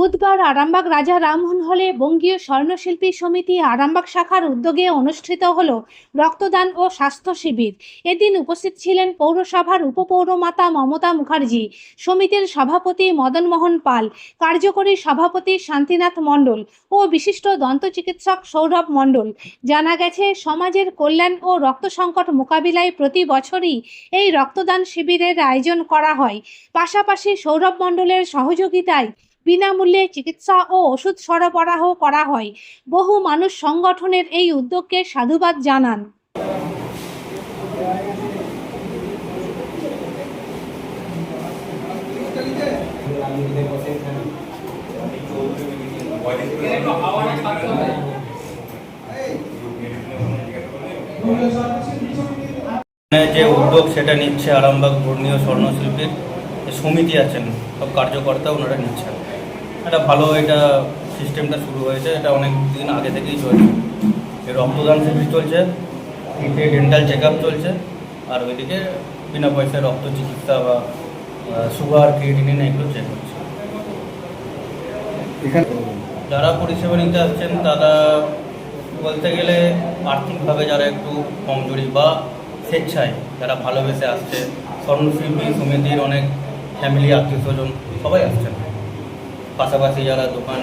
বুধবার আরামবাগ রাজা রামমোহন হলে বঙ্গীয় স্বর্ণশিল্পী সমিতি আরামবাগ শাখার উদ্যোগে অনুষ্ঠিত হল রক্তদান ও স্বাস্থ্য শিবির। এদিন উপস্থিত ছিলেন পৌরসভার উপপৌরমাতা মমতা মুখার্জি, সমিতির সভাপতি মদন মোহন পাল, কার্যকরী সভাপতি শান্তিনাথ মণ্ডল ও বিশিষ্ট দন্ত চিকিৎসক সৌরভ মণ্ডল। জানা গেছে, সমাজের কল্যাণ ও রক্ত সংকট মোকাবিলায় প্রতি বছরই এই রক্তদান শিবিরের আয়োজন করা হয়। পাশাপাশি সৌরভ মণ্ডলের সহযোগিতায় বিনামূল্যে চিকিৎসা ও ওষুধ সরবরাহ করা হয়। বহু মানুষ সংগঠনের এই উদ্যোগকে সাধুবাদ জানান। যে উদ্যোগ সেটা নিচ্ছে আরামবাগ বর্ণীয় স্বর্ণশিল্পীর। সমিতি আছেন, সব কার্যকর্তা ওনারা নিচ্ছেন। এটা ভালো এটা সিস্টেমটা শুরু হয়েছে এটা অনেক দিন আগে থেকেই চলছে। এই রক্তদান শিবির চলছে পিঠে ডেন্টাল চেক আপ চলছে আর ওইদিকে বিনা পয়সায় রক্ত চিকিৎসা বা সুগার ক্রিয়েটিনিন এগুলো চেক হচ্ছে। এখানে যারা পরিষেবা নিতে আসছেন তারা বলতে গেলে আর্থিকভাবে যারা একটু কমজোরি বা স্বেচ্ছায় যারা ভালোবেসে আসছে স্বর্ণশিল্পী সমিতির অনেক ফ্যামিলি আত্মীয় স্বজন সবাই আসছেন। পাশাপাশি যারা দোকান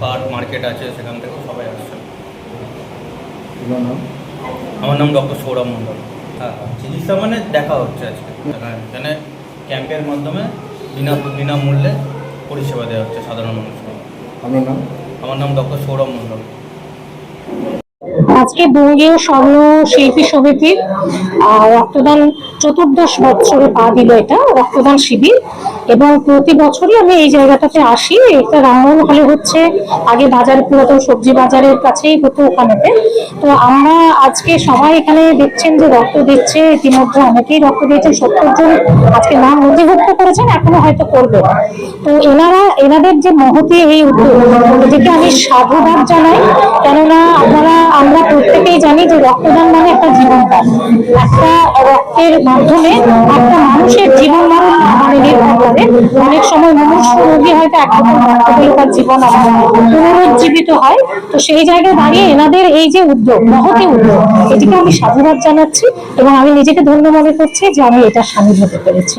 পাট মার্কেট আছে সেখান থেকেও সবাই আসছেন। আমার নাম ডক্টর সৌরভ মন্ডল হ্যাঁ চিকিৎসা মানে দেখা হচ্ছে আজকে। হ্যাঁ এখানে ক্যাম্পের মাধ্যমে বিনা বিনামূল্যে পরিষেবা দেওয়া হচ্ছে সাধারণ মানুষকে। আমার নাম? আমার নাম ডক্টর সৌরভ মণ্ডল। আজকে বঙ্গীয় স্বর্ণ শিল্পী সমিতির রক্তদান চতুর্দশ বছরে পা দিল এটা, রক্তদান শিবির। এবং প্রতি বছরই আমি এই জায়গাটাতে আসি। এটা রামমোহন হলে হচ্ছে আগে বাজার পুরাতন সবজি বাজারের কাছেই হতো ওখানেতে। তো আমরা আজকে সবাই এখানে দেখছেন যে রক্ত দিচ্ছে। ইতিমধ্যে অনেকেই রক্ত দিয়েছেন। সত্তর জন আজকে নাম নথিভুক্ত করেছেন, এখনও হয়তো করবে তো এনারা, এনাদের যে মহতি এই উদ্যোগ এটাকে আমি সাধুবাদ জানাই। কেননা আপনারা যে রক্তদান মানে একটা জীবনদান একটা রক্তের মাধ্যমে একটা মানুষের জীবন মরণ মানে নির্ভর করে। অনেক সময় মানুষ রোগী হয়তো একরকম তার জীবন পুনরুজ্জীবিত হয়। তো সেই জায়গায় দাঁড়িয়ে এনাদের এই যে উদ্যোগ, মহতি উদ্যোগ, এটিকে আমি সাধুবাদ জানাচ্ছি এবং আমি নিজেকে ধন্য মনে করছি যে আমি এটা সামিল হতে পেরেছি।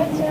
আচ্ছা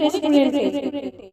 রেস্টুরেন্টে